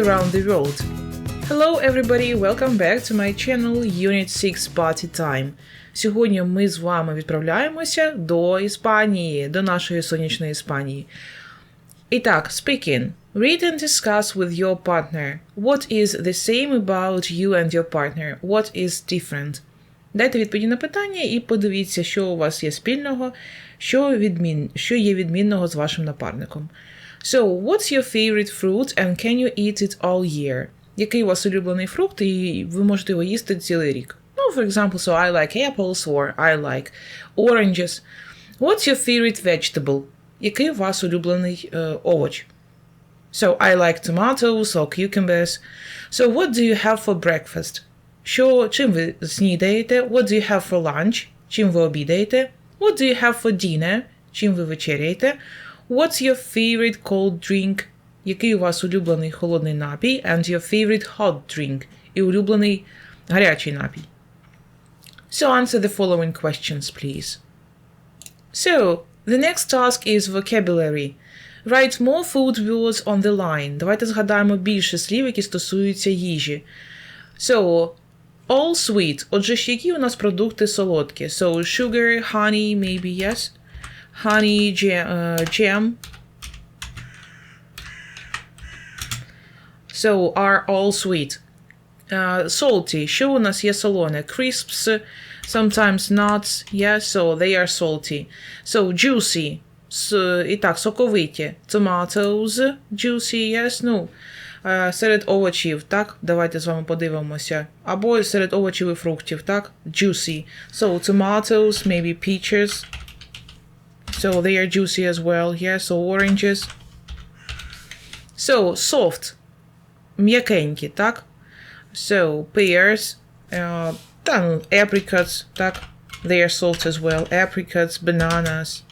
Around the world. Hello everybody, welcome back to my channel Unit 6 Party Time. Сьогодні ми з вами відправляємося до Іспанії, до нашої сонячної Іспанії. І так, speaking. Read and discuss with your partner. What is the same about you and your partner? What is different? Дайте відповіді на питання і подивіться, що у вас є спільного, що, відмін... що є відмінного з вашим напарником. So, what's your favorite fruit and can you eat it all year? Який у вас улюблений фрукт, і ви можете його їсти цілий рік. Ну, for example, so I like apples or I like oranges. What's your favorite vegetable? Який у вас улюблений е, овоч? So I like tomatoes or cucumbers. So what do you have for breakfast? Що, чим ви снідаєте? What do you have for lunch? Чим ви обідаєте? What do you have for dinner? Чим ви вечеряєте? What's your favorite cold drink? Який у вас улюблений холодний напій? And your favorite hot drink? І улюблений гарячий напій. So answer the following questions, please. So, the next task is vocabulary. Write more food words on the line. Давайте згадаємо більше слів, які стосуються їжі. So, all sweet. Отже, ж які у нас продукти солодкі? So, sugar, honey, maybe, yes? Honey, jam, uh, jam. So, are all sweet. Uh, salty. Що у нас є солоне? Crisps, sometimes nuts, yes, so they are salty. So, juicy. С, і так, соковиті. Tomatoes, juicy, yes, ну. Е, серед овочів, так? Давайте з вами подивимося. Або серед овочів і фруктів, так? Juicy. So, tomatoes, maybe peaches. So, they are juicy as well, yes, so oranges. So, soft. М'якенькі, так? So, pears, uh, та, ну, apricots, так? They are soft as well. Apricots, bananas.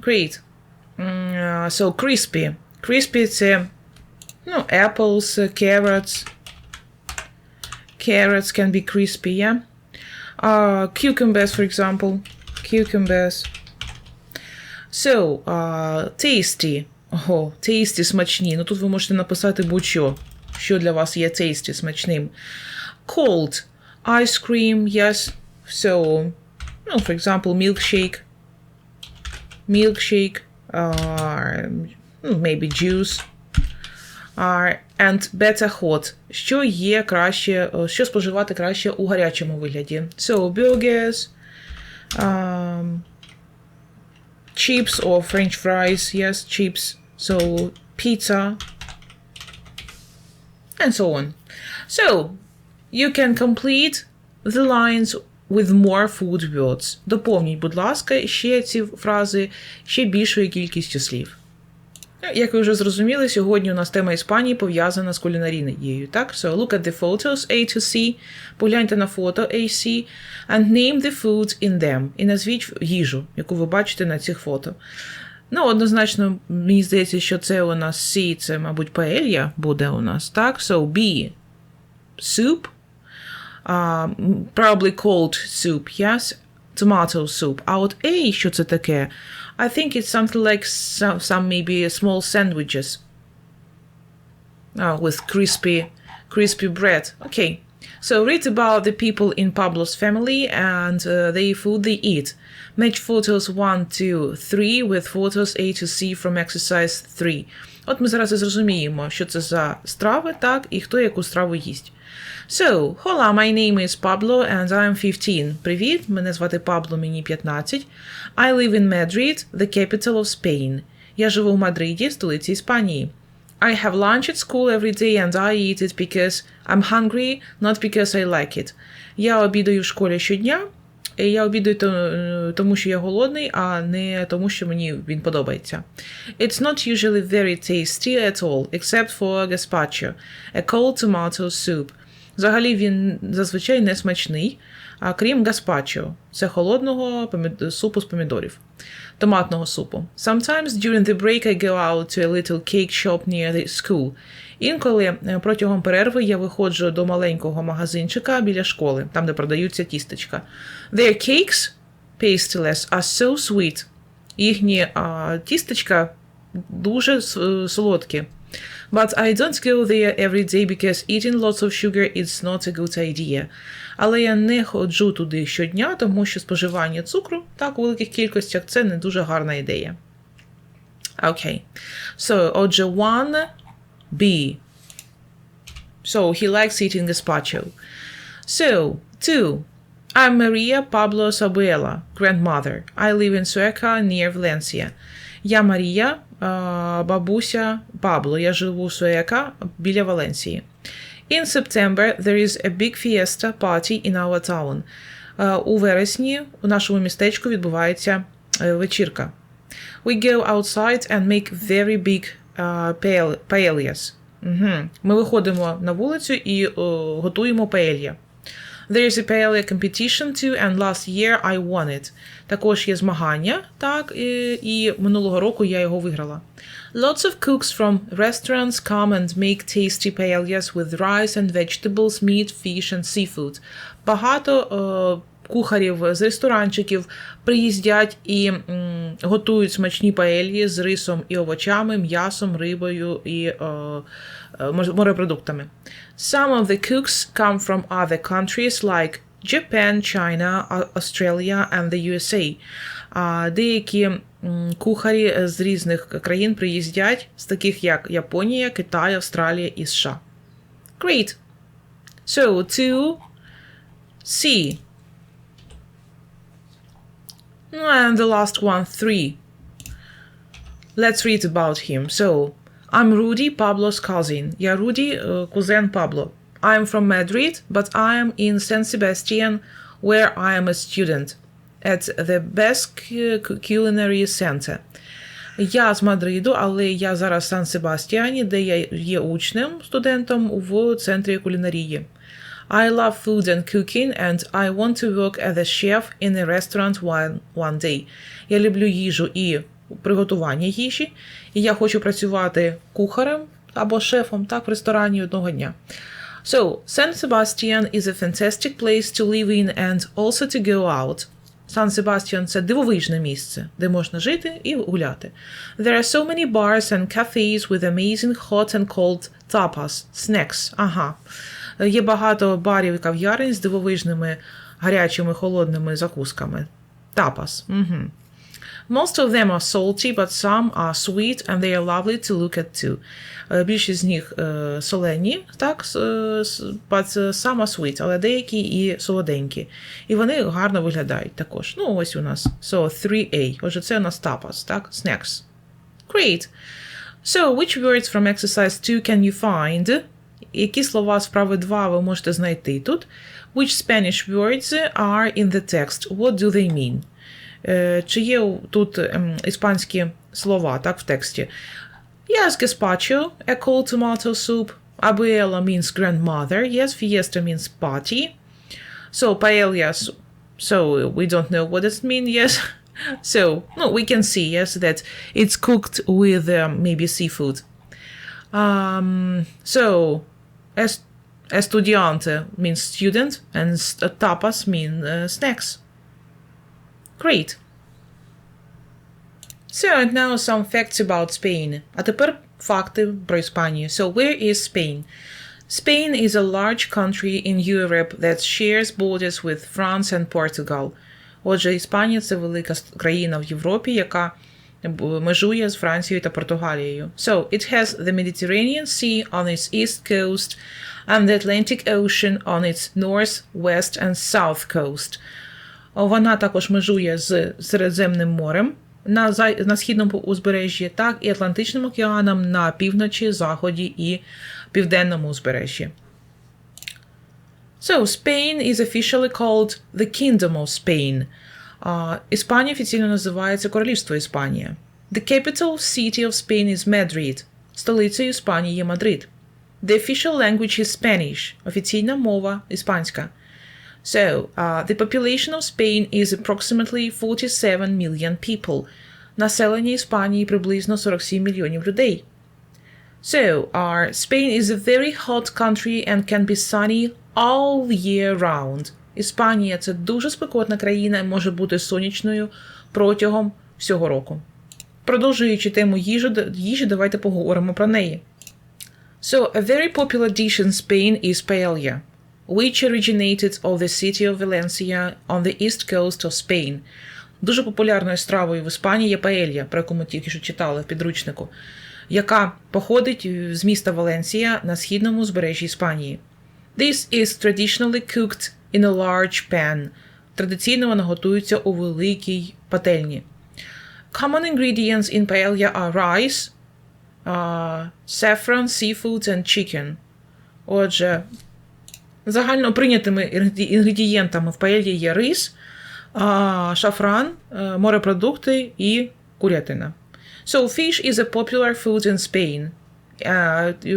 Great. Mm, uh, so, crispy. Crispy це, ну, apples, uh, carrots. Carrots can be crispy, yeah? Uh, cucumbers, for example. Cucumbers. So, uh, tasty. Ого, tasty смачні. Ну тут ви можете написати будь-що. Що для вас є tasty смачним. Cold. Ice cream, yes. So, ну, for example, milkshake. Milkshake. Uh, maybe juice. Uh, and better hot. Що є краще, що споживати краще у гарячому вигляді. So, burgers. Um, chips or french fries. Yes, chips. So, pizza. And so on. So, you can complete the lines with more food words. Доповніть, будь ласка, ще ці фрази ще більшою кількістю слів. Як ви вже зрозуміли, сьогодні у нас тема Іспанії пов'язана з кулінарією. Так, so look at the photos A to C, погляньте на фото AC, and name the foods in them. І назвіть їжу, яку ви бачите на цих фото. Ну, однозначно, мені здається, що це у нас C, це, мабуть, паелья буде у нас. Так, so B, soup, uh, probably cold soup, yes, tomato soup. А от A, що це таке? I think it's something like some, some maybe small sandwiches uh, with crispy, crispy bread. Okay. So read about the people in Pablo's family and uh, the food they eat. Match photos 1 to 3 with photos A to C from exercise 3. От ми зараз і зрозуміємо, що це за страви, так, і хто яку страву їсть. So, hola, my name is Pablo and I'm 15. Привіт, мене звати Пабло, мені 15. I live in Madrid, the capital of Spain. Я живу в Мадриді, столиці Іспанії. I have lunch at school every day and I eat it because I'm hungry, not because I like it. Я обідаю в школі щодня. І я обідаю тому, що я голодний, а не тому, що мені він подобається. It's not usually very tasty at all, except for gazpacho, a cold tomato soup. Взагалі він зазвичай не смачний, а крім гаспачо, це холодного супу з помідорів, томатного супу. Sometimes during the break I go out to a little cake shop near the school. Інколи протягом перерви я виходжу до маленького магазинчика біля школи, там де продаються тістечка. Their cakes, pasteless, are so sweet. Їхні а, тістечка дуже солодкі. But I don't go there every day because eating lots of sugar is not a good idea. Але я не ходжу туди щодня, тому що споживання цукру так у великих кількостях це не дуже гарна ідея. Окей. So, отже, one B. So, he likes eating gazpacho. So, two. I'm Maria Pablo Sabuela, grandmother. I live in Sueca near Valencia. Я Марія, бабуся Пабло. Я живу в Суека біля Валенсії. In September there is a big fiesta party in our town. У вересні у нашому містечку відбувається е, вечірка. We go outside and make very big paellas. Ми виходимо на вулицю і готуємо paella. There is a paella competition too, and last year I won it. Також є змагання, так, і, і минулого року я його виграла. Lots of cooks from restaurants come and make tasty paellas with rice and vegetables, meat, fish and seafood. Багато е, кухарів з ресторанчиків приїздять і м, готують смачні паельї з рисом і овочами, м'ясом, рибою і е, е, морепродуктами. Some of the cooks come from other countries like Japan, China, A- Australia and the USA. А деякі м, кухарі з різних країн приїздять, з таких як Японія, Китай, Австралія і США. Great. So, to C. And the last one, three. Let's read about him. So, I'm Rudy, Pablo's cousin. Я Руді, е, кузен Пабло. I'm from Madrid, but I am in San Sebastian, where I am a student at the Basque Culinary Center. Я з Мадриду, але я зараз в Сан Себастьяні, де я є учнем, студентом в центрі кулінарії. I love food and cooking, and I want to work as a chef in a restaurant one, one day. Я люблю їжу і приготування їжі, і я хочу працювати кухарем або шефом так в ресторані одного дня. So, San Sebastian is a fantastic place to live in and also to go out. Сан Себастьян це дивовижне місце, де можна жити і гуляти. There are so many bars and cafes with amazing hot and cold tapas, snacks. Ага. Є багато барів і кав'ярень з дивовижними гарячими холодними закусками. Тапас. Угу. Most of them are salty, but some are sweet and they are lovely to look at too. Е, Більшість з них е, солені, так, с- е, с- but some are sweet, але деякі і солоденькі. І вони гарно виглядають також. Ну, ось у нас. So, 3A. Отже, це у нас tapas, так, snacks. Great. So, which words from exercise 2 can you find? Які слова з вправи 2 ви можете знайти тут? Which Spanish words are in the text? What do they mean? Е, Чи є у- тут ем, іспанські слова, так, в тексті? Yes, gazpacho, a cold tomato soup. Abuela means grandmother. Yes, fiesta means party. So, paella, s- so we don't know what it means, yes. So, no, we can see, yes, that it's cooked with um, maybe seafood. Um, so, es- estudiante means student, and s- tapas mean uh, snacks. Great. So, and now some facts about Spain. А тепер факти про Іспанію. So, where is Spain? Spain is a large country in Europe that shares borders with France and Portugal. Отже, Іспанія це велика с- країна в Європі, яка б- межує з Францією та Португалією. So, it has the Mediterranean Sea on its east coast and the Atlantic Ocean on its north, west and south coast. Вона також межує з Середземним морем на, на східному узбережжі, так і Атлантичним океаном на півночі, заході і південному узбережжі. So, Spain is officially called the Kingdom of Spain. А, Іспанія офіційно називається Королівство Іспанія. The capital city of Spain is Madrid. Столицею Іспанії є Мадрид. The official language is Spanish. Офіційна мова іспанська. So, uh, the population of Spain is approximately 47 million people. Населення Іспанії приблизно 47 мільйонів людей. So, our Spain is a very hot country and can be sunny all year round. Іспанія це дуже спекотна країна і може бути сонячною протягом всього року. Продовжуючи тему їжі давайте поговоримо про неї. So, a very popular dish in Spain is paella, which originated of the city of Valencia on the east coast of Spain. Дуже популярною стравою в Іспанії є паелья, про яку ми тільки що читали в підручнику, яка походить з міста Валенсія на східному узбережжі Іспанії. This is traditionally cooked in a large pan. Традиційно вона готується у великій пательні. Common ingredients in paella are rice, uh, saffron, seafood and chicken. Отже, загально прийнятими інгредієнтами в паельї є рис, шафран, е, морепродукти і курятина. So, fish is a popular food in Spain.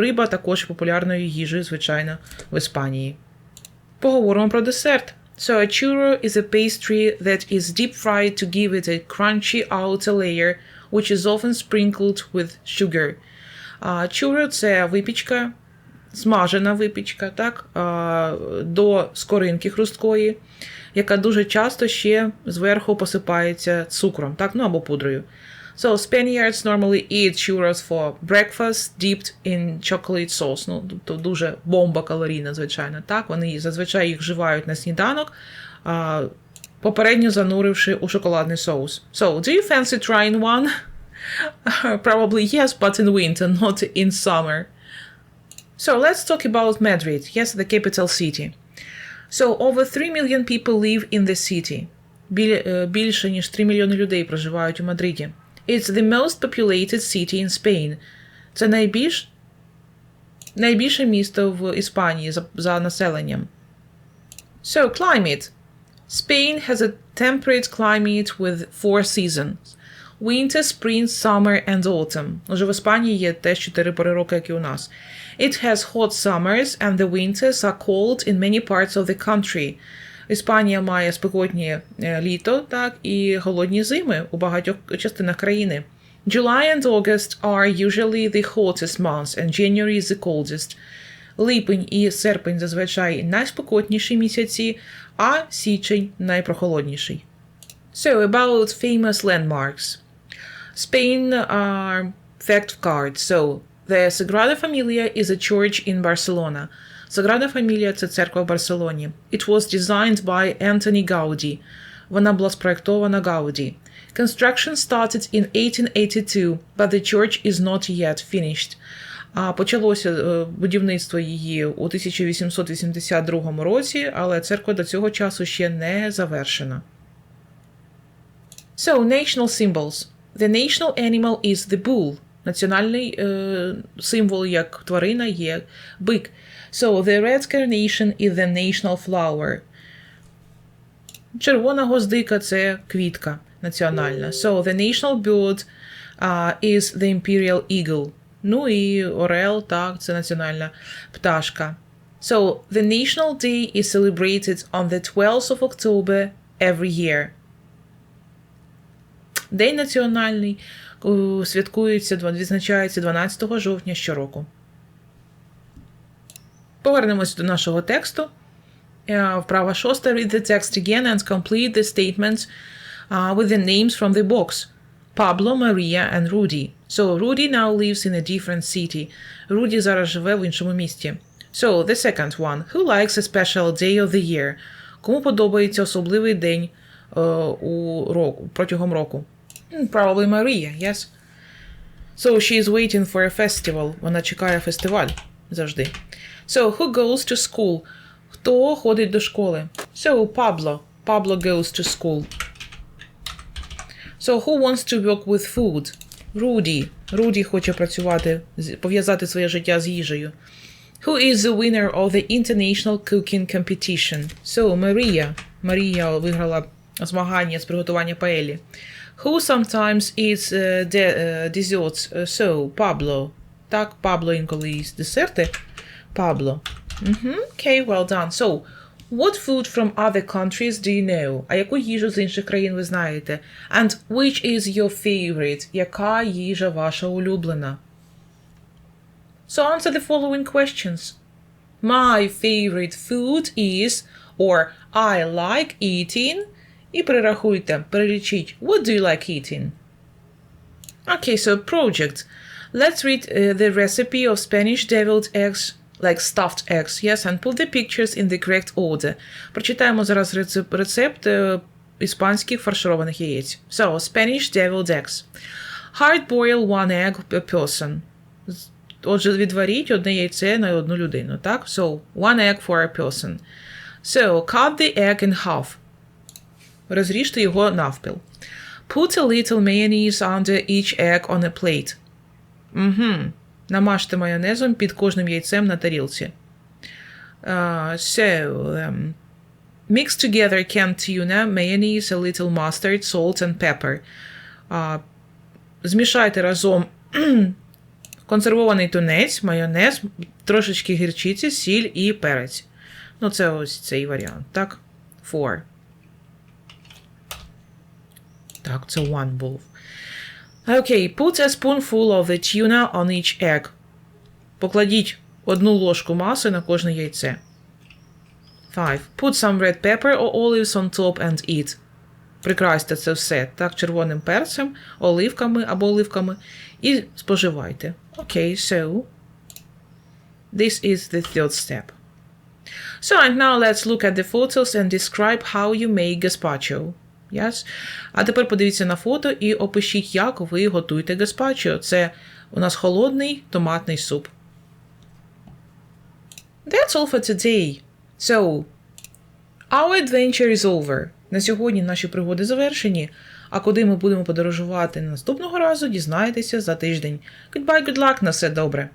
Риба також популярною їжею, звичайно, в Іспанії. Поговоримо про десерт. So, a churro is a pastry that is deep fried to give it a crunchy outer layer, which is often sprinkled with sugar. Чуро це випічка, смажена випічка, так, до скоринки хрусткої, яка дуже часто ще зверху посипається цукром, так, ну або пудрою. So Spaniards normally eat churros for breakfast dipped in chocolate sauce. Ну, тобто дуже бомба калорійна, звичайно. Так, вони зазвичай їх вживають на сніданок, а, попередньо зануривши у шоколадний соус. So, do you fancy trying one? Probably yes, but in winter, not in summer. So let's talk about Madrid. Yes, the capital city. So over 3 million people live in the city. Біль, е, більше ніж 3 мільйони людей проживають у Мадриді. It's the most populated city in Spain. Це найбільш найбільше місто в Іспанії за, за населенням. So, climate. Spain has a temperate climate with four seasons. Winter, spring, summer and autumn. Уже в Іспанії є теж чотири пори року, як і у нас. It has hot summers and the winters are cold in many parts of the country. Іспанія має спекотні е, літо, так, і голодні зими у багатьох частинах країни. July and August are usually the hottest months and January is the coldest. Липень і серпень зазвичай найспекотніші місяці, а січень найпрохолодніший. So, about famous landmarks. Spain are fact cards. So, the Sagrada Familia is a church in Barcelona. Sagrada Familia – це церква в Барселоні. It was designed by Anthony Gaudi. Вона була спроектована Гауді. Construction started in 1882, but the church is not yet finished. А почалося е, будівництво її у 1882 році, але церква до цього часу ще не завершена. So, national symbols. The national animal is the bull. Національний е, символ як тварина є бик. So, the red carnation is the national flower. Червона гвоздика це квітка національна. So, the national bird uh, is the imperial eagle. Ну і орел, так, це національна пташка. So, the national day is celebrated on the 12th of October every year. День національний е, святкується, відзначається 12 жовтня щороку. Повернемось до нашого тексту. Е, Вправа шоста. Read the text again and complete the statements uh, with the names from the box. Pablo, Maria and Rudy. So, Rudy now lives in a different city. Руді зараз живе в іншому місті. So, the second one. Who likes a special day of the year? Кому подобається особливий день е, у року, протягом року? Hmm, Probably Maria, yes. So she is waiting for a festival. Вона чекає фестиваль завжди. So who goes to school? Хто ходить до школи? So Pablo. Pablo goes to school. So who wants to work with food? Rudy. Руді хоче працювати, пов'язати своє життя з їжею. Who is the winner of the international cooking competition? So Maria. Марія виграла змагання з приготування паелі. Who sometimes eats uh, de- uh, desserts? Uh, so, Pablo. Так, Pablo інколи їсть десерти. Pablo. Mhm. Okay, well done. So, what food from other countries do you know? А яку їжу з інших країн ви знаєте? And which is your favorite? Яка їжа ваша улюблена? So answer the following questions. My favorite food is or I like eating. І перерахуйте, перелічіть. What do you like eating? Okay, so project. Let's read uh, the recipe of Spanish deviled eggs, like stuffed eggs, yes, and put the pictures in the correct order. Прочитаємо зараз рецеп- рецепт е, іспанських фаршированих яєць. So, Spanish deviled eggs. Hard boil one egg per person. З- Отже, відваріть одне яйце на одну людину, так? So, one egg for a person. So, cut the egg in half. Розріжте його навпіл. Put a little mayonnaise under each egg on a plate. Угу. Намажте майонезом під кожним яйцем на тарілці. Uh, so, um, mix together canned tuna, mayonnaise, a little mustard, salt and pepper. Uh, змішайте разом консервований тунець, майонез, трошечки гірчиці, сіль і перець. Ну, це ось цей варіант, так? Four. Так, це one bowl. Окей, put a spoonful of the tuna on each egg. Покладіть одну ложку маси на кожне яйце. 5. Put some red pepper or olives on top and eat. Прикрасьте це все так червоним перцем, оливками або оливками і споживайте. Окей, so this is the third step. So and now let's look at the photos and describe how you make gazpacho. Yes? А тепер подивіться на фото і опишіть, як ви готуєте гаспачо. Це у нас холодний томатний суп. That's all for today. So, our adventure is over. На сьогодні наші пригоди завершені. А куди ми будемо подорожувати наступного разу, дізнаєтеся за тиждень. Goodbye, good luck, на все добре.